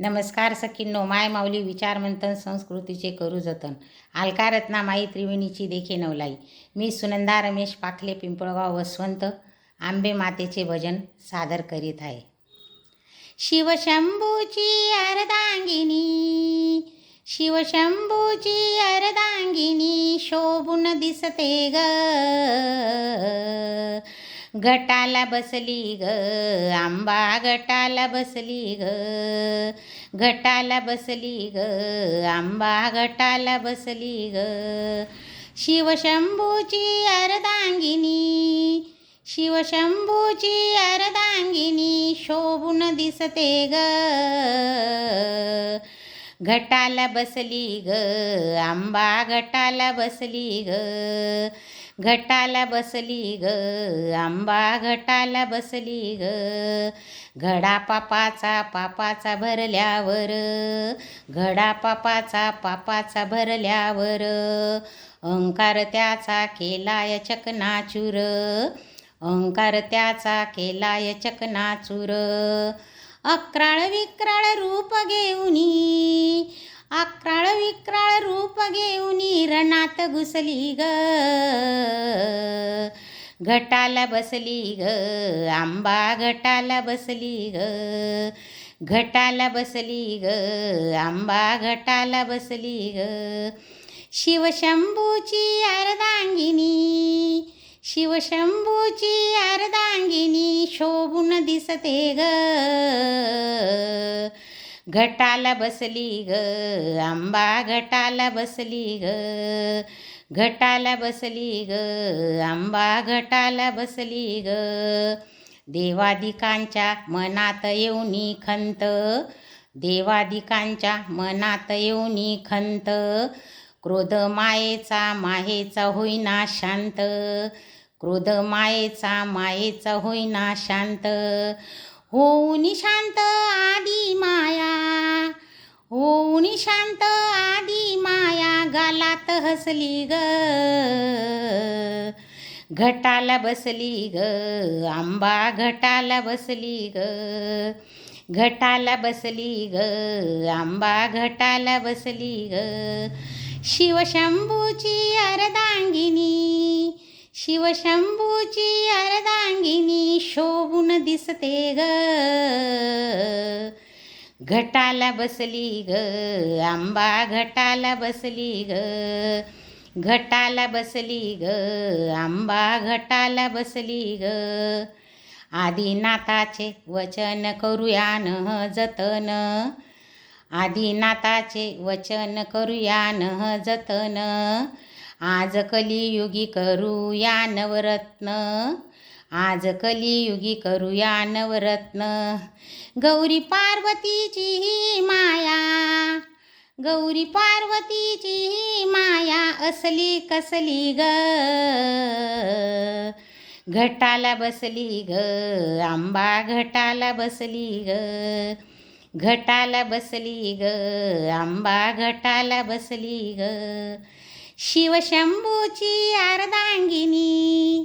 नमस्कार सखींनो माय माऊली विचारमंथन संस्कृतीचे करू जतन अलका रत्नामाई त्रिवेणीची देखे नवलाई. मी सुनंदा रमेश पाखले पिंपळगाव वसवंत आंबे मातेचे भजन सादर करीत आहे. शिवशंभूची अर्धांगिनी शिवशंभूची अर्धांगिनी शोभून दिसते ग. गटाला बसली ग आंबा गटाला बसली ग. गटाला बसली ग आंबा गटाला बसली ग. शिवशंभूची अर्धांगिनी शिवशंभूची अर्धांगिनी शोभून दिसते ग. घटाला बसली ग आंबा घटाला बसली ग. घटाला बसली ग आंबा घटाला बसली ग. घडा पापाचा पापाचा भरल्यावर घडा पापाचा पापाचा भरल्यावर अहंकार त्याचा केलाय चकनाचूर. ओंकार त्याचा केलाय चकनाचूर. अक्राळ विक्राळ रूप घेऊन घाट घुसली ग. घटाला बसली ग. आंबा घटाला बसली ग. घटाला बसली ग. आंबा घटाला बसली ग. शिवशंभूची अर्धांगिनी. शिवशंभूची अर्धांगिनी शोभून दिसते ग. घटाला बसली ग आंबा घटाला बसली ग. घटाला बसली ग आंबा घटाला बसली ग. देवादिकांच्या मनात येऊनी खंत देवादिकांच्या मनात येऊनी खंत. क्रोध मायेचा मायेचा होईना शांत. क्रोध मायेचा मायेचा होईना शांत. होऊन शांत आदी माया शांत आधी माया गालात हसली ग. घटाला बसली ग. आंबा घटाला बसली ग. घटाला बसली ग. आंबा घटाला बसली ग. शिवशंभूची अरदांगिनी. शिवशंभूची अर्धांगिनी शोभून दिसते ग. घटाला बसली ग आंबा घटाला बसली ग. घटाला बसली ग आंबा घटाला बसली ग. आदिनाथाचे वचन करूयान जतन. आदिनाथाचे वचन करूयान जतन. आज कलियुगी करूया नवरत्न. आज कलियुगी करूया नवरत्न. गौरी पार्वतीची ही माया गौरी पार्वतीची ही माया असली कसली ग? घटाला बसली ग आंबा घटाला बसली ग घटाला बसली ग आंबा घटाला बसली ग. शिवशंभूची अर्धांगिनी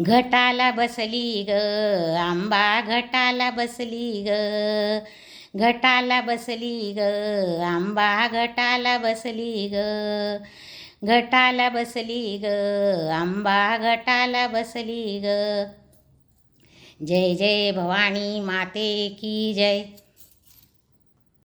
घटाला बसली ग आंबा घटाला बसली ग. घटाला बसली ग आंबा घटाला बसली ग. घटाला बसली ग आंबा घटाला बसली ग. जय जय भवानी माते की जय.